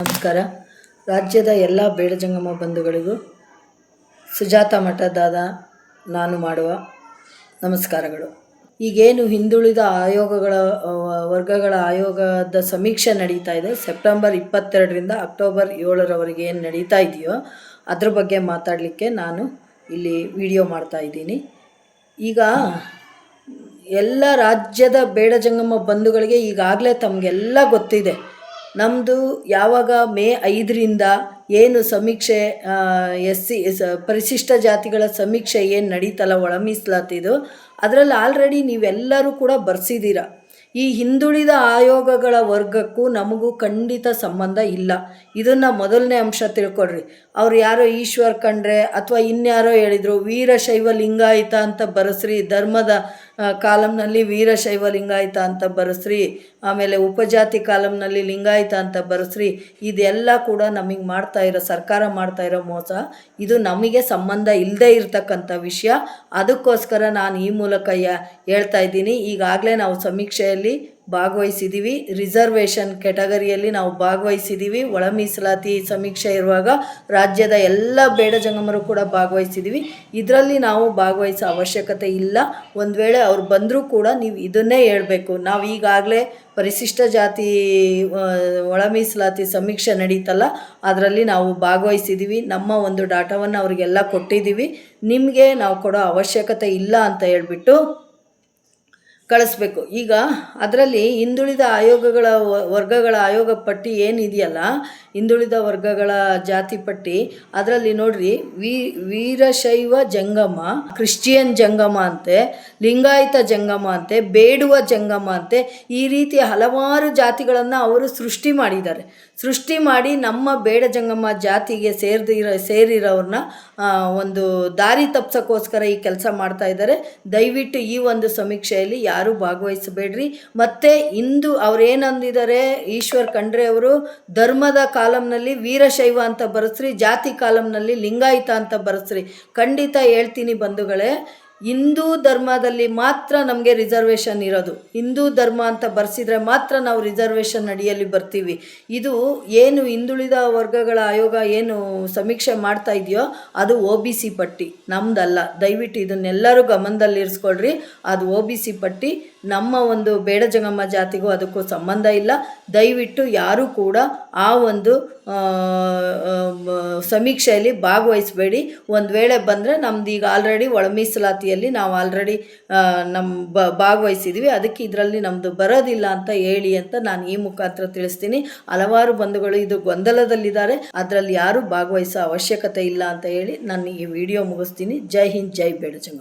ನಮಸ್ಕಾರ. ರಾಜ್ಯದ ಎಲ್ಲ ಬೇಡಜಂಗಮ ಬಂಧುಗಳಿಗೂ ಸುಜಾತ ಮಠದಾದ ನಾನು ಮಾಡುವ ನಮಸ್ಕಾರಗಳು. ಈಗೇನು ಹಿಂದುಳಿದ ಆಯೋಗಗಳ ವರ್ಗಗಳ ಆಯೋಗದ ಸಮೀಕ್ಷೆ ನಡೀತಾ ಇದೆ. ಸೆಪ್ಟೆಂಬರ್ ಇಪ್ಪತ್ತೆರಡರಿಂದ ಅಕ್ಟೋಬರ್ ಏಳರವರೆಗೆ ಏನು ನಡೀತಾ ಇದೆಯೋ ಅದ್ರ ಬಗ್ಗೆ ಮಾತಾಡಲಿಕ್ಕೆ ನಾನು ಇಲ್ಲಿ ವಿಡಿಯೋ ಮಾಡ್ತಾ ಇದ್ದೀನಿ. ಈಗ ಎಲ್ಲ ರಾಜ್ಯದ ಬೇಡ ಜಂಗಮ ಬಂಧುಗಳಿಗೆ ಈಗಾಗಲೇ ತಮಗೆಲ್ಲ ಗೊತ್ತಿದೆ. ನಮ್ಮದು ಯಾವಾಗ ಮೇ ಐದರಿಂದ ಏನು ಸಮೀಕ್ಷೆ ಎಸ್ ಸಿ ಪರಿಶಿಷ್ಟ ಜಾತಿಗಳ ಸಮೀಕ್ಷೆ ಏನು ನಡೀತಲ್ಲ ಒಳ ಮೀಸಲಾತಿದು ಅದರಲ್ಲಿ ಆಲ್ರೆಡಿ ನೀವೆಲ್ಲರೂ ಕೂಡ ಬರ್ಸಿದ್ದೀರ ಈ ಹಿಂದುಳಿದ ಆಯೋಗಗಳ ವರ್ಗಕ್ಕೂ ನಮಗೂ ಖಂಡಿತ ಸಂಬಂಧ ಇಲ್ಲ. ಇದನ್ನು ಮೊದಲನೇ ಅಂಶ ತಿಳ್ಕೊಡ್ರಿ ಅವ್ರು ಯಾರೋ ಈಶ್ವರ್ ಕಂಡ್ರೆ ಅಥವಾ ಇನ್ಯಾರೋ ಹೇಳಿದರು, ವೀರಶೈವ ಲಿಂಗಾಯಿತ ಅಂತ ಬರೆಸ್ರಿ, ಧರ್ಮದ ಕಾಲಂನಲ್ಲಿ ವೀರಶೈವ ಲಿಂಗಾಯಿತ ಅಂತ ಬರೆಸ್ರಿ, ಆಮೇಲೆ ಉಪಜಾತಿ ಕಾಲಂನಲ್ಲಿ ಲಿಂಗಾಯತ ಅಂತ ಬರೆಸ್ರಿ, ಇದೆಲ್ಲ ಕೂಡ ನಮಗೆ ಮಾಡ್ತಾ ಇರೋ, ಸರ್ಕಾರ ಮಾಡ್ತಾ ಇರೋ ಮೋಸ. ಇದು ನಮಗೆ ಸಂಬಂಧ ಇಲ್ಲದೆ ಇರತಕ್ಕಂಥ ವಿಷಯ. ಅದಕ್ಕೋಸ್ಕರ ನಾನು ಈ ಮೂಲಕ ಹೇಳ್ತಾ ಇದ್ದೀನಿ. ಈಗಾಗಲೇ ನಾವು ಸಮೀಕ್ಷೆಯಲ್ಲಿ ಭಾಗವಹಿಸಿದ್ದೀವಿ ರಿಸರ್ವೇಷನ್ ಕೆಟಗರಿಯಲ್ಲಿ ನಾವು ಭಾಗವಹಿಸಿದ್ದೀವಿ ಒಳ ಮೀಸಲಾತಿ ಸಮೀಕ್ಷೆ ಇರುವಾಗ ರಾಜ್ಯದ ಎಲ್ಲ ಬೇಡ ಜಂಗಮರು ಕೂಡ ಭಾಗವಹಿಸಿದ್ದೀವಿ ಇದರಲ್ಲಿ ನಾವು ಭಾಗವಹಿಸೋ ಅವಶ್ಯಕತೆ ಇಲ್ಲ. ಒಂದು ವೇಳೆ ಅವ್ರು ಬಂದರೂ ಕೂಡ ನೀವು ಇದನ್ನೇ ಹೇಳಬೇಕು. ನಾವು ಈಗಾಗಲೇ ಪರಿಶಿಷ್ಟ ಜಾತಿ ಒಳ ಮೀಸಲಾತಿ ಸಮೀಕ್ಷೆ ನಡೀತಲ್ಲ, ಅದರಲ್ಲಿ ನಾವು ಭಾಗವಹಿಸಿದ್ದೀವಿ ನಮ್ಮ ಒಂದು ಡಾಟಾವನ್ನು ಅವರಿಗೆಲ್ಲ ಕೊಟ್ಟಿದ್ದೀವಿ ನಿಮಗೆ ನಾವು ಕೊಡೋ ಅವಶ್ಯಕತೆ ಇಲ್ಲ ಅಂತ ಹೇಳ್ಬಿಟ್ಟು ಕಳಿಸ್ಬೇಕು. ಈಗ ಅದರಲ್ಲಿ ಹಿಂದುಳಿದ ಆಯೋಗಗಳ ವರ್ಗಗಳ ಆಯೋಗ ಪಟ್ಟಿ ಏನಿದೆಯಲ್ಲ, ಹಿಂದುಳಿದ ವರ್ಗಗಳ ಜಾತಿ ಪಟ್ಟಿ, ಅದರಲ್ಲಿ ನೋಡ್ರಿ ವಿ, ವೀರಶೈವ ಜಂಗಮ, ಕ್ರಿಶ್ಚಿಯನ್ ಜಂಗಮ ಅಂತೆ, ಲಿಂಗಾಯತ ಜಂಗಮ ಅಂತೆ, ಬೇಡುವ ಜಂಗಮ ಅಂತೆ, ಈ ರೀತಿ ಹಲವಾರು ಜಾತಿಗಳನ್ನು ಅವರು ಸೃಷ್ಟಿ ಮಾಡಿದ್ದಾರೆ. ಸೃಷ್ಟಿ ಮಾಡಿ ನಮ್ಮ ಬೇಡ ಜಂಗಮ ಜಾತಿಗೆ ಸೇರಿದಿರ ಸೇರಿರೋರನ್ನ ಒಂದು ದಾರಿ ತಪ್ಸೋಕ್ಕೋಸ್ಕರ ಈ ಕೆಲಸ ಮಾಡ್ತಾ ಇದ್ದಾರೆ. ದಯವಿಟ್ಟು ಈ ಒಂದು ಸಮೀಕ್ಷೆಯಲ್ಲಿ ಯಾರೂ ಭಾಗವಹಿಸಬೇಡ್ರಿ. ಮತ್ತು ಇಂದು ಅವರೇನಂದಿದ್ದಾರೆ, ಈಶ್ವರ್ ಖಂಡ್ರೆ ಅವರು, ಧರ್ಮದ ಕಾಲಂನಲ್ಲಿ ವೀರಶೈವ ಅಂತ ಬರೆಸ್ರಿ, ಜಾತಿ ಕಾಲಂನಲ್ಲಿ ಲಿಂಗಾಯತ ಅಂತ ಬರೆಸ್ರಿ. ಖಂಡಿತ ಹೇಳ್ತೀನಿ ಬಂಧುಗಳೇ ಹಿಂದೂ ಧರ್ಮದಲ್ಲಿ ಮಾತ್ರ ನಮಗೆ ರಿಸರ್ವೇಷನ್ ಇರೋದು. ಹಿಂದೂ ಧರ್ಮ ಅಂತ ಬರ್ಸಿದ್ರೆ ಮಾತ್ರ ನಾವು ರಿಸರ್ವೇಷನ್ ಅಡಿಯಲ್ಲಿ ಬರ್ತೀವಿ. ಇದು ಏನು ಹಿಂದುಳಿದ ವರ್ಗಗಳ ಆಯೋಗ ಏನು ಸಮೀಕ್ಷೆ ಮಾಡ್ತಾ ಇದೆಯೋ ಅದು ಒ ಬಿ ಸಿ ಪಟ್ಟಿ. ನಮ್ದಲ್ಲ. ದಯವಿಟ್ಟು ಇದನ್ನೆಲ್ಲರೂ ಗಮನದಲ್ಲಿರಿಸ್ಕೊಳ್ರಿ. ಅದು ಒ ಬಿ ಸಿ ಪಟ್ಟಿ. ನಮ್ಮ ಒಂದು ಬೇಡ ಜಂಗಮ್ಮ ಜಾತಿಗೂ ಅದಕ್ಕೂ ಸಂಬಂಧ ಇಲ್ಲ. ದಯವಿಟ್ಟು ಯಾರೂ ಕೂಡ ಆ ಒಂದು ಸಮೀಕ್ಷೆಯಲ್ಲಿ ಭಾಗವಹಿಸಬೇಡಿ. ಒಂದು ವೇಳೆ ಬಂದರೆ ನಮ್ದು ಈಗ ಆಲ್ರೆಡಿ ಒಳ ಮೀಸಲಾತಿಯಲ್ಲಿ ನಾವು ಆಲ್ರೆಡಿ ನಮ್ಮ ಬ, ಭಾಗವಹಿಸಿದ್ವಿ. ಅದಕ್ಕೆ ಇದರಲ್ಲಿ ನಮ್ಮದು ಬರೋದಿಲ್ಲ ಅಂತ ಹೇಳಿ ಅಂತ ನಾನು ಈ ಮುಖಾಂತರ ತಿಳಿಸ್ತೀನಿ. ಹಲವಾರು ಬಂಧುಗಳು ಇದು ಗೊಂದಲದಲ್ಲಿದ್ದಾರೆ. ಅದರಲ್ಲಿ ಯಾರೂ ಭಾಗವಹಿಸೋ ಅವಶ್ಯಕತೆ ಇಲ್ಲ ಅಂತ ಹೇಳಿ ನಾನು ಈ ವಿಡಿಯೋ ಮುಗಿಸ್ತೀನಿ. ಜೈ ಹಿಂದ್, ಜೈ ಬೇಡಜಂಗ